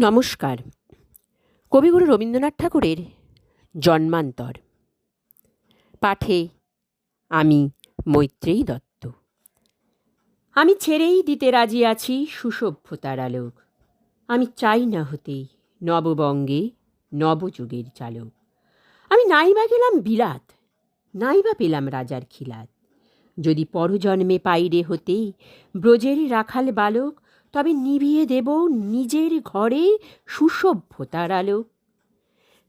নমস্কার। কবিগুরু রবীন্দ্রনাথ ঠাকুরের জন্মান্তর। পাঠে আমি মৈত্রেয়ী দত্ত। আমি ছেড়েই দিতে রাজি আছি সুসভ্যতার আলোক। আমি চাই না হতে নববঙ্গে নবযুগের চালক। আমি নাইবা গেলাম বিলাত, নাইবা পেলাম রাজার খিলাত। যদি পরজন্মে পাইরে হতে ব্রজের রাখাল বালক তবে নিভিয়ে দেব নিজের ঘরে সুসভ্যতার আলো।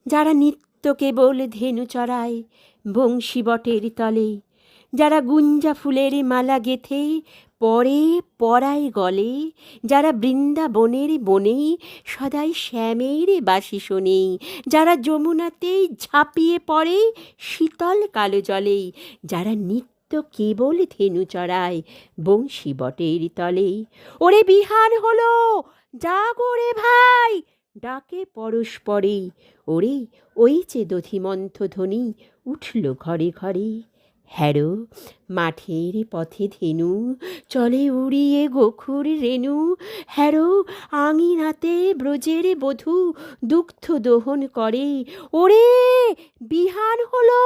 যারা নিত্য কেবল ধেনু চড়ায় বংশী বটের তলে, যারা গুঞ্জা ফুলের মালা গেথে পরে পরায় গলে, যারা বৃন্দাবনের বনে সদাই শ্যামের বাসি শোনে, যারা যমুনাতেই ঝাঁপিয়ে পড়ে শীতল কালো জলে, যারা নিত্য কেবল ধেনু চড়ায় বংশী বটের তলে ওরে বিহান হলো জাগরে ভাই, ডাকে পরস্পরে। ওরে ওই যে দধিমন্থ ধ্বনি উঠল ঘরে ঘরে। হ্যারো, মাঠের পথে ধেনু, চলে উড়িয়ে গোখুর রেণু হ্যারো, আঙিনাতে ব্রজের বধূ দুগ্ধ দোহন করে। ওরে বিহান হলো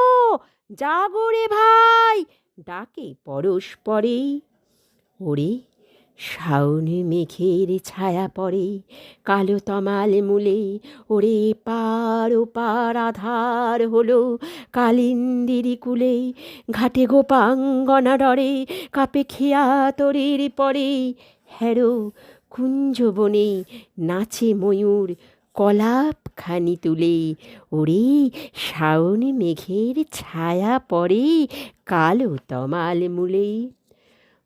জাগরে ভাই ডাকে পরস্পরে ওরে, শাওন মেঘের ছায়া পড়ে, কালো তমাল মূলে। ওরে, পার ও পার আধার হলো কালিন্দিরি কুলে। ঘাটে গোপাঙ্গনা ডরে, কাপে খেয়া তরির পরে। হ্যারো, কুঞ্জ বনে নাচে ময়ূর, কলাপ খানি তুলে, ওরে, শাওন মেঘের ছায়া পড়ে, কালো তমাল মূলে।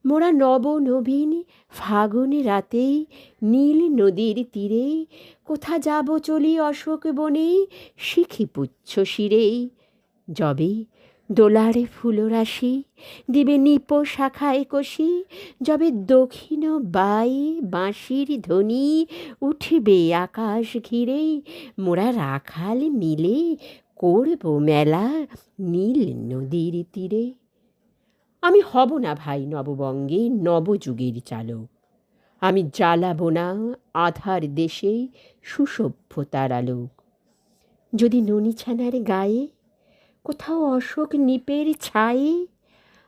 মোরা নব নবীন ফাগুন রাতে নীল নদীর তীরে, কোথা যাব চলি অশোক বনে, শিখি পুচ্ছ শিরে। যবে দোলারে ফুলরাশি, দিবে নিপ শাখায় কষি, যবে দক্ষিণ বাই বাঁশির ধ্বনি উঠবে আকাশ ঘিরে মোরা রাখাল মিলে করব মেলা নীল নদীর তীরে। আমি হব না ভাই নববঙ্গে নবযুগের চালক। আমি জ্বালাবো না আধার দেশে সুসভ্যতার আলোক। যদি ননিছানার গায়ে কোথাও অশোক নিপের ছাই।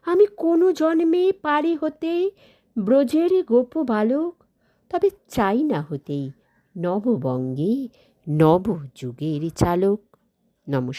আমি কোনো জন্মে পারি হতে ব্রজের গোপ বালক, তবে চাই না হতেই নববঙ্গে নবযুগের চালক। নমস্কার।